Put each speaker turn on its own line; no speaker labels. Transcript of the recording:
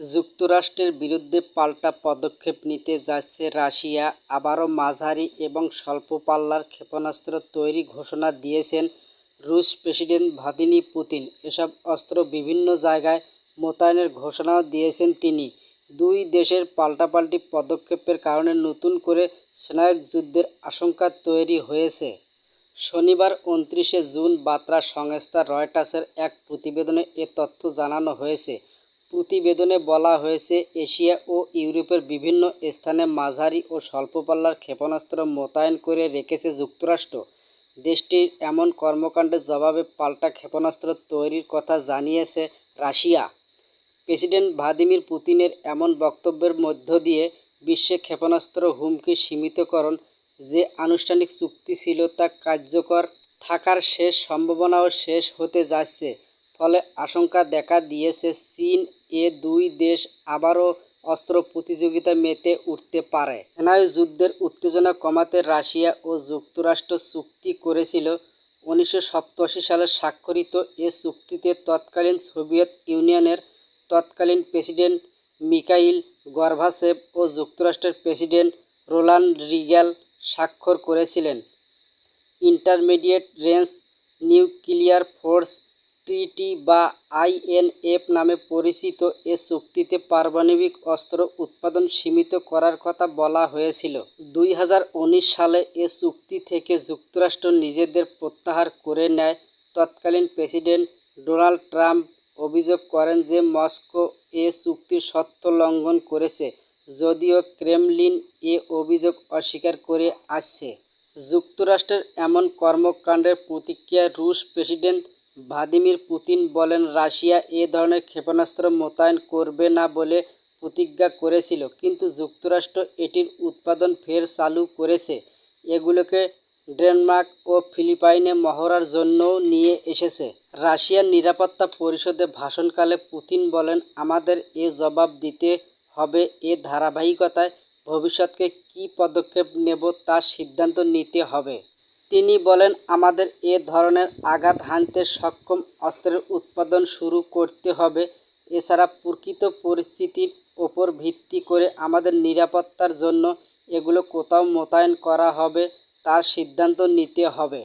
যুক্তরাষ্ট্রের বিরুদ্ধে পাল্টা পদক্ষেপ নিতে যাচ্ছে রাশিয়া। আবারও মাঝারি এবং স্বল্প পাল্লার ক্ষেপণাস্ত্র তৈরি ঘোষণা দিয়েছেন রুশ প্রেসিডেন্ট ভ্লাদিমির পুতিন। এসব অস্ত্র বিভিন্ন জায়গায় মোতায়েনের ঘোষণাও দিয়েছেন তিনি। দুই দেশের পাল্টাপাল্টি পদক্ষেপের কারণে নতুন করে স্নায়ুক যুদ্ধের আশঙ্কা তৈরি হয়েছে। শনিবার উনত্রিশে জুন বার্তা সংস্থা রয়টার্সের এক প্রতিবেদনে এ তথ্য জানানো হয়েছে। প্রতিবেদনে বলা হয়েছে, এশিয়া ও ইউরোপের বিভিন্ন স্থানে মাঝারি ও স্বল্প পাল্লার ক্ষেপণাস্ত্র মোতায়েন করে রেখেছে যুক্তরাষ্ট্র। দেশটির এমন কর্মকাণ্ডের জবাবে পাল্টা ক্ষেপণাস্ত্র তৈরির কথা জানিয়েছে রাশিয়া। প্রেসিডেন্ট ভ্লাদিমির পুতিনের এমন বক্তব্যের মধ্য দিয়ে বিশ্বে ক্ষেপণাস্ত্র হুমকি সীমিতকরণ যে আনুষ্ঠানিক চুক্তি ছিল তা কার্যকর থাকার শেষ সম্ভাবনাও শেষ হতে যাচ্ছে। ফলে আশঙ্কা দেখা দিয়েছে চীন এ দুই দেশ আবারও অস্ত্র প্রতিযোগিতা মেতে উঠতে পারে। স্নায়ু যুদ্ধের উত্তেজনা কমাতে রাশিয়া ও যুক্তরাষ্ট্র চুক্তি করেছিল। উনিশশো সালে স্বাক্ষরিত এ চুক্তিতে তৎকালীন সোভিয়েত ইউনিয়নের তৎকালীন প্রেসিডেন্ট মিকাইল গর্বাচেভ ও যুক্তরাষ্ট্রের প্রেসিডেন্ট রোনাল্ড রিগ্যাল স্বাক্ষর করেছিলেন। Intermediate range nuclear force treaty বা আইএনএফ নামে পরিচিত এ চুক্তিতে পারমাণবিক অস্ত্র উৎপাদন সীমিত করার কথা বলা হয়েছিল। দুই হাজার উনিশ সালে এ চুক্তি থেকে যুক্তরাষ্ট্র নিজেদের প্রত্যাহার করে নেয়। তৎকালীন প্রেসিডেন্ট ডোনাল্ড ট্রাম্প অভিযোগ করেন যে মস্কো এ চুক্তির শর্ত লঙ্ঘন করেছে, যদিও ক্রেমলিন এ অভিযোগ অস্বীকার করে আসছে যুক্তরাষ্ট্রের এমন কর্মকাণ্ডের প্রতিক্রিয়ায় রুশ প্রেসিডেন্ট ভ্লাদিমির পুতিন বলেন, রাশিয়া এ ধরনের ক্ষেপণাস্ত্র মোতায়েন করবে না বলে প্রতিজ্ঞা করেছিল, কিন্তু যুক্তরাষ্ট্র এটির উৎপাদন ফের চালু করেছে। এগুলোকে ডেনমার্ক ও ফিলিপাইনে মহড়ার জন্যও নিয়ে এসেছে। রাশিয়ার নিরাপত্তা পরিষদে ভাষণকালে পুতিন বলেন, আমাদের এ জবাব দিতে হবে এ ধারাবাহিকতায় ভবিষ্যতে কী পদক্ষেপ নেব তার সিদ্ধান্ত নিতে হবে। তিনি বলেন, আমাদের এ ধরনের আঘাত হানতে সক্ষম অস্ত্রের উৎপাদন শুরু করতে হবে। এছাড়া প্রকৃত পরিস্থিতির ওপর ভিত্তি করে আমাদের নিরাপত্তার জন্য এগুলো কোথাও মোতায়েন করা হবে, তার সিদ্ধান্ত নিতে হবে।